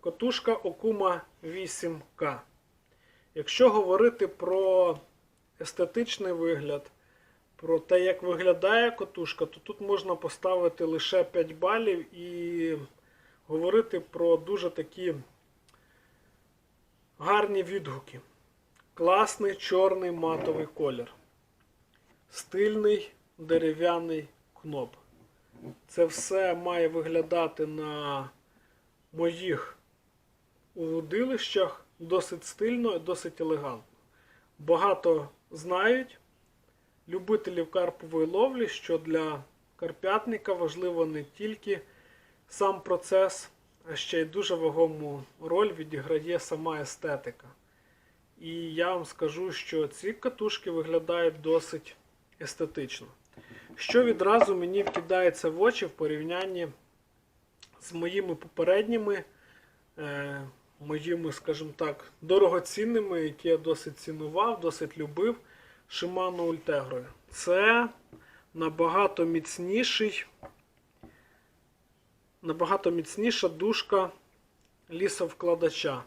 Котушка Окума 8К. Якщо говорити про естетичний вигляд, про те, як виглядає котушка, то тут можна поставити лише 5 балів і говорити про дуже такі гарні відгуки. Класний чорний матовий колір. Стильний дерев'яний кноп. Це все має виглядати на моїх удилищах досить стильно і досить елегантно. Багато знають любителів карпової ловлі, що для карпятника важливо не тільки сам процес, а ще й дуже вагому роль відіграє сама естетика. І я вам скажу, що ці катушки виглядають досить естетично. Що відразу мені вкидається в очі в порівнянні з моїми попередніми, е, моїми, скажімо так, дорогоцінними, які я досить цінував, досить любив Shimano Ultegro. Це набагато міцніший, набагато міцніша дужка лісовкладача.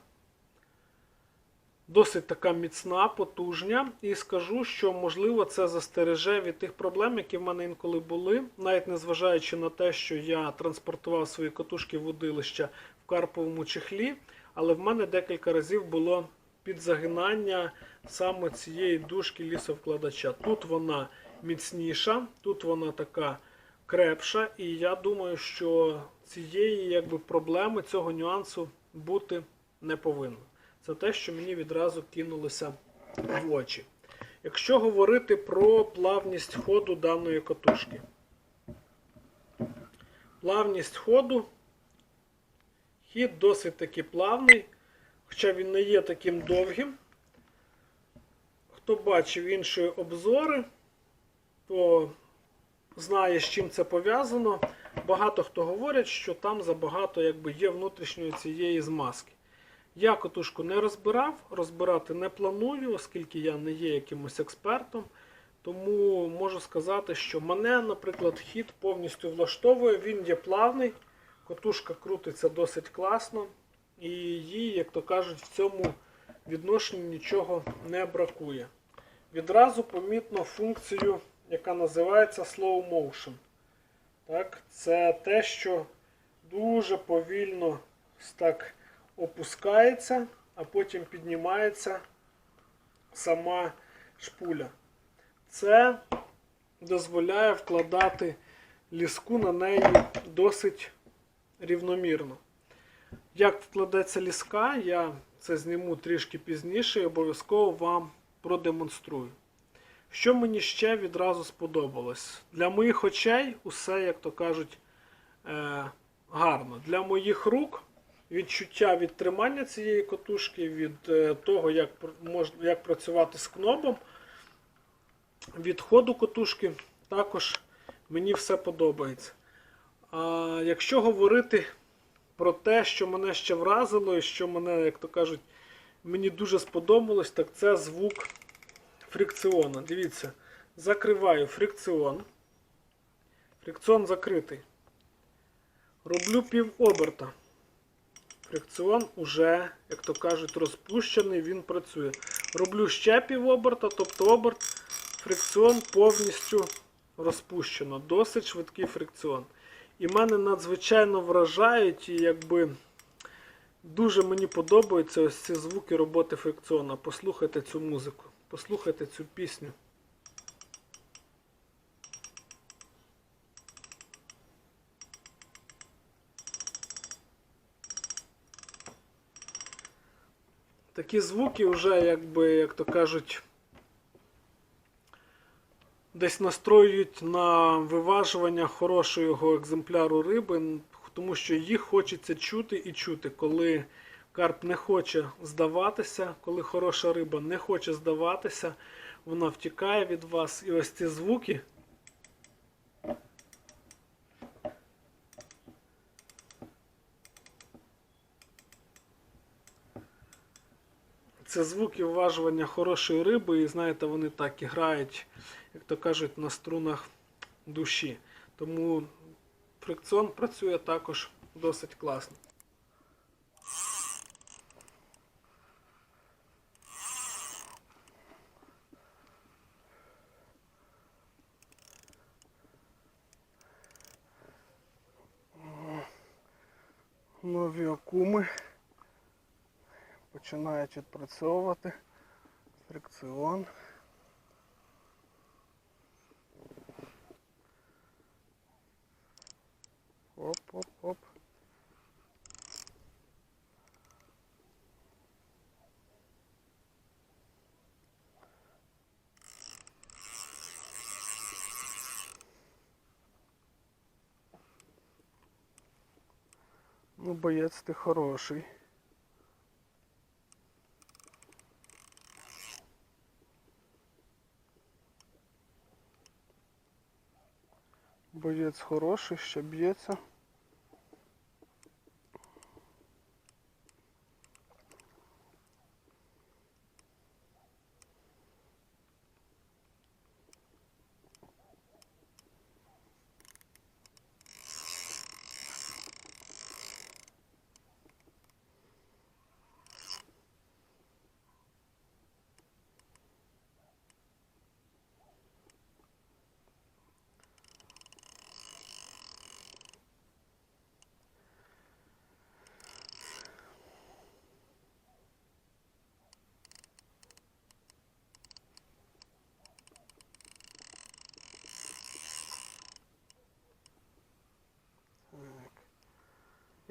Досить така міцна, потужня, і скажу, що можливо це застереже від тих проблем, які в мене інколи були, навіть незважаючи на те, що я транспортував свої катушки в удилища в карповому чехлі, але в мене декілька разів було підзагинання саме цієї дужки лісовкладача. Тут вона міцніша, тут вона така крепша, і я думаю, що цієї якби, проблеми, цього нюансу бути не повинно. Це те, що мені відразу кинулося в очі. Якщо говорити про плавність ходу даної катушки. Плавність ходу. Хід досить таки плавний, хоча він не є таким довгим. Хто бачив інші обзори, то знає, з чим це пов'язано. Багато хто говорить, що там забагато якби, є внутрішньої цієї змазки. Я котушку не розбирав, розбирати не планую, оскільки я не є якимось експертом. Тому можу сказати, що мене, наприклад, хід повністю влаштовує, він є плавний, котушка крутиться досить класно, і їй, як то кажуть, в цьому відношенні нічого не бракує. Відразу помітно функцію, яка називається slow motion. Так, Це те, що дуже повільно так опускається, а потім піднімається сама шпуля. Це дозволяє вкладати ліску на неї досить рівномірно. Як вкладеться ліска, я це зніму трішки пізніше і обов'язково вам продемонструю. Що мені ще відразу сподобалось? Для моїх очей усе, як то кажуть, е, гарно. Для моїх рук відчуття від тримання цієї котушки, від е, того, як, як працювати з кнобом, від ходу котушки, також мені все подобається. А якщо говорити про те, що мене ще вразило, і що мене, як то кажуть, мені дуже сподобалось, так це звук фрикціона. Дивіться, закриваю фрикціон. Фрикціон закритий. Роблю пів оберта. Фрикціон уже, як то кажуть, розпущений, він працює. Роблю ще пів оберта, тобто оберт, фрикціон повністю розпущено. Досить швидкий фрикціон. І мене надзвичайно вражають, і якби дуже мені подобаються ось ці звуки роботи фрикціона. Послухайте цю музику, послухайте цю пісню. Такі звуки вже, якби, як то кажуть, десь настроюють на виважування хорошого екземпляру риби, тому що їх хочеться чути і чути, коли карп не хоче здаватися, коли хороша риба не хоче здаватися, вона втікає від вас. І ось ці звуки. Це звуки вважування хорошої риби, і знаєте, вони так і грають, як то кажуть, на струнах душі. Тому фрикціон працює також досить класно. Нові акуми починають відпрацьовувати. Фрикціон. Оп-оп-оп. Ну, боєць ти хороший. Боєць хороший, ще б'ється.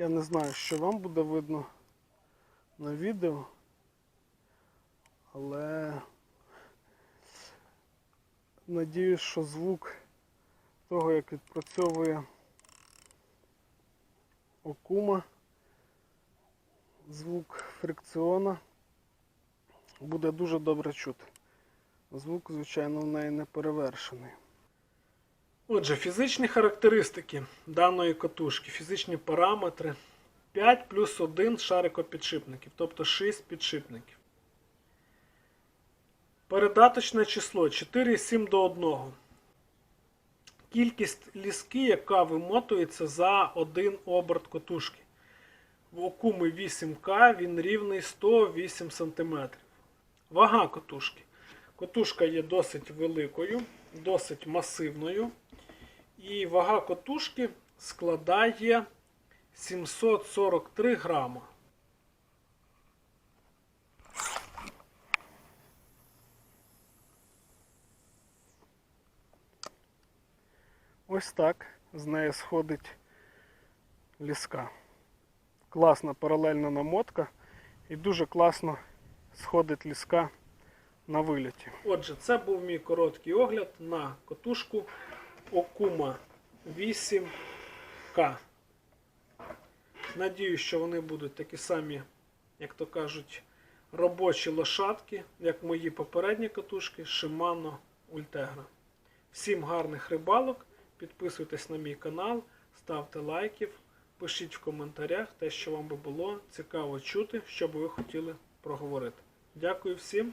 Я не знаю, що вам буде видно на відео, але надіюсь, що звук того, як відпрацьовує окума, звук фрикціона буде дуже добре чути. Звук, звичайно, в неї не перевершений. Отже, фізичні характеристики даної катушки, фізичні параметри 5 плюс 1 шарикопідшипників, тобто 6 підшипників. Передаточне число 4,7 до 1. Кількість ліски, яка вимотується за один оберт катушки. В окуми 8К він рівний 108 см. Вага катушки. Катушка є досить великою, досить масивною. І вага котушки складає 743 грама. Ось так з неї сходить ліска. Класна паралельна намотка і дуже класно сходить ліска на виліті. Отже, це був мій короткий огляд на котушку Окума 8К. Надіюсь, що вони будуть такі самі, як то кажуть, робочі лошадки, як мої попередні катушки Shimano Ultegra. Всім гарних рибалок. Підписуйтесь на мій канал, ставте лайків, пишіть в коментарях те, що вам би було цікаво чути, що би ви хотіли проговорити. Дякую всім